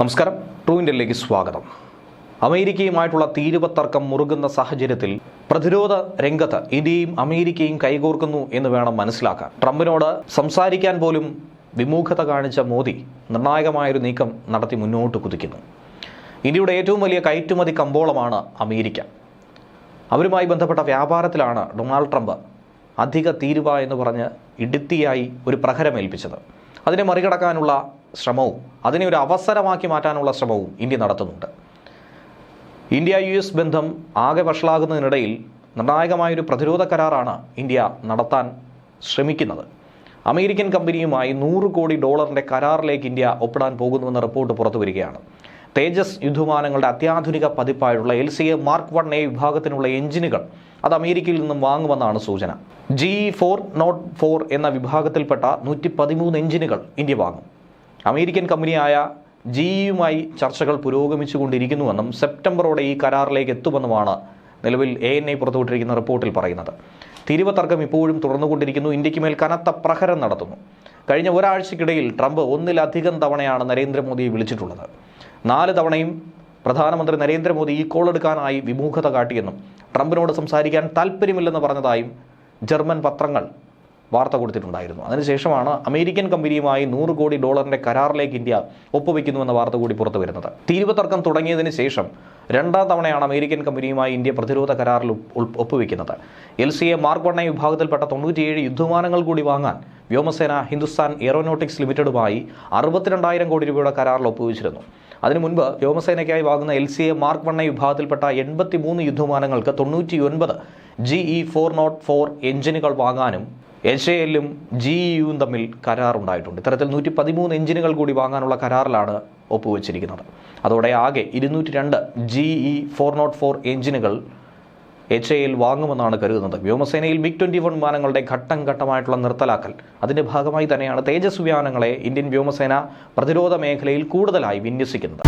നമസ്കാരം. ട്രൂ ഇന്ത്യയിലേക്ക് സ്വാഗതം. അമേരിക്കയുമായിട്ടുള്ള തീരുവത്തർക്കം മുറുകുന്ന സാഹചര്യത്തിൽ പ്രതിരോധ രംഗത്ത് ഇന്ത്യയും അമേരിക്കയും കൈകോർക്കുന്നു എന്ന് വേണം മനസ്സിലാക്കാൻ. ട്രംപിനോട് സംസാരിക്കാൻ പോലും വിമുഖത കാണിച്ച മോദി നിർണായകമായൊരു നീക്കം നടത്തി മുന്നോട്ട് കുതിക്കുന്നു. ഇന്ത്യയുടെ ഏറ്റവും വലിയ കയറ്റുമതി കമ്പോളമാണ് അമേരിക്ക. അവരുമായി ബന്ധപ്പെട്ട വ്യാപാരത്തിലാണ് ഡൊണാൾഡ് ട്രംപ് അധിക തീരുവ എന്ന് പറഞ്ഞ് ഇടുത്തിയായി ഒരു പ്രഹരമേൽപ്പിച്ചത് അതിനെ മറികടക്കാനുള്ള ശ്രമവും അതിനെ ഒരു അവസരമാക്കി മാറ്റാനുള്ള ശ്രമവും ഇന്ത്യ നടത്തുന്നുണ്ട്. ഇന്ത്യ യു എസ് ബന്ധം ആകെ വഷളാകുന്നതിനിടയിൽ നിർണായകമായൊരു പ്രതിരോധ കരാറാണ് ഇന്ത്യ നടത്താൻ ശ്രമിക്കുന്നത്. അമേരിക്കൻ കമ്പനിയുമായി നൂറ് കോടി ഡോളറിന്റെ കരാറിലേക്ക് ഇന്ത്യ ഒപ്പിടാൻ പോകുന്നുവെന്ന റിപ്പോർട്ട് പുറത്തു വരികയാണ്. തേജസ് യുദ്ധമാനങ്ങളുടെ അത്യാധുനിക പതിപ്പായുള്ള L C A mark one A വിഭാഗത്തിനുള്ള എഞ്ചിനുകൾ അത് അമേരിക്കയിൽ നിന്നും വാങ്ങുമെന്നാണ് സൂചന. ജി ഫോർ നോട്ട് ഫോർ എന്ന വിഭാഗത്തിൽപ്പെട്ട നൂറ്റി പതിമൂന്ന് എഞ്ചിനുകൾ ഇന്ത്യ വാങ്ങും. അമേരിക്കൻ കമ്പനിയായ ജിയുമായി ചർച്ചകൾ പുരോഗമിച്ചുകൊണ്ടിരിക്കുന്നുവെന്നും സെപ്റ്റംബറോടെ ഈ കരാറിലേക്ക് എത്തുമെന്നുമാണ് നിലവിൽ എ എൻ ഐ പുറത്തുവിട്ടിരിക്കുന്ന റിപ്പോർട്ടിൽ പറയുന്നത്. തീരുവ തർക്കം ഇപ്പോഴും തുടർന്നുകൊണ്ടിരിക്കുന്നു. ഇന്ത്യയ്ക്ക് മേൽ കനത്ത പ്രഹരം നടത്തുന്നു. കഴിഞ്ഞ ഒരാഴ്ചക്കിടയിൽ ട്രംപ് ഒന്നിലധികം തവണയാണ് നരേന്ദ്രമോദിയെ വിളിച്ചിട്ടുള്ളത്. നാല് തവണയും പ്രധാനമന്ത്രി നരേന്ദ്രമോദി ഈ കോൾ എടുക്കാനായി വിമുഖത കാട്ടിയെന്നും ട്രംപിനോട് സംസാരിക്കാൻ താല്പര്യമില്ലെന്ന് പറഞ്ഞതായും ജർമ്മൻ പത്രങ്ങൾ വാർത്ത കൊടുത്തിട്ടുണ്ടായിരുന്നു. അതിനുശേഷമാണ് അമേരിക്കൻ കമ്പനിയുമായി നൂറ് കോടി ഡോളറിന്റെ കരാറിലേക്ക് ഇന്ത്യ ഒപ്പുവെക്കുന്നുവെന്ന വാർത്ത കൂടി പുറത്തു വരുന്നത്. തീരുവതർക്കം തുടങ്ങിയതിന് ശേഷം രണ്ടാം തവണയാണ് അമേരിക്കൻ കമ്പനിയുമായി ഇന്ത്യ പ്രതിരോധ കരാറിൽ ഒപ്പുവെക്കുന്നത് L C A mark one വിഭാഗത്തിൽപ്പെട്ട തൊണ്ണൂറ്റിയേഴ് യുദ്ധവിമാനങ്ങൾ കൂടി വാങ്ങാൻ വ്യോമസേന ഹിന്ദുസ്ഥാൻ എയറോനോട്ടിക്സ് ലിമിറ്റഡുമായി അറുപത്തിരണ്ടായിരം കോടി രൂപയുടെ കരാറിൽ ഒപ്പുവെച്ചിരുന്നു. അതിനു മുൻപ് വ്യോമസേനയ്ക്കായി വാങ്ങുന്ന L C A mark one വിഭാഗത്തിൽപ്പെട്ട എൺപത്തി മൂന്ന് യുദ്ധവിമാനങ്ങൾക്ക് തൊണ്ണൂറ്റി ഒൻപത് G E four naught four എഞ്ചിനുകൾ വാങ്ങാനും എച്ച് എല്ലും ജി യുവും തമ്മിൽ കരാറുണ്ടായിട്ടുണ്ട്. ഇത്തരത്തിൽ നൂറ്റി പതിമൂന്ന് എഞ്ചിനുകൾ കൂടി വാങ്ങാനുള്ള കരാറിലാണ് ഒപ്പുവെച്ചിരിക്കുന്നത്. അതോടെ ആകെ ഇരുന്നൂറ്റി രണ്ട് G E four naught four എഞ്ചിനുകൾ എച്ച് എ എൽ വാങ്ങുമെന്നാണ് കരുതുന്നത്. വ്യോമസേനയിൽ മിഗ് ട്വന്റി വൺ വിമാനങ്ങളുടെ ഘട്ടം ഘട്ടമായിട്ടുള്ള നിർത്തലാക്കൽ. അതിന്റെ ഭാഗമായി തന്നെയാണ് തേജസ് വിമാനങ്ങളെ ഇന്ത്യൻ വ്യോമസേന പ്രതിരോധ മേഖലയിൽ കൂടുതലായി വിന്യസിക്കുന്നത്.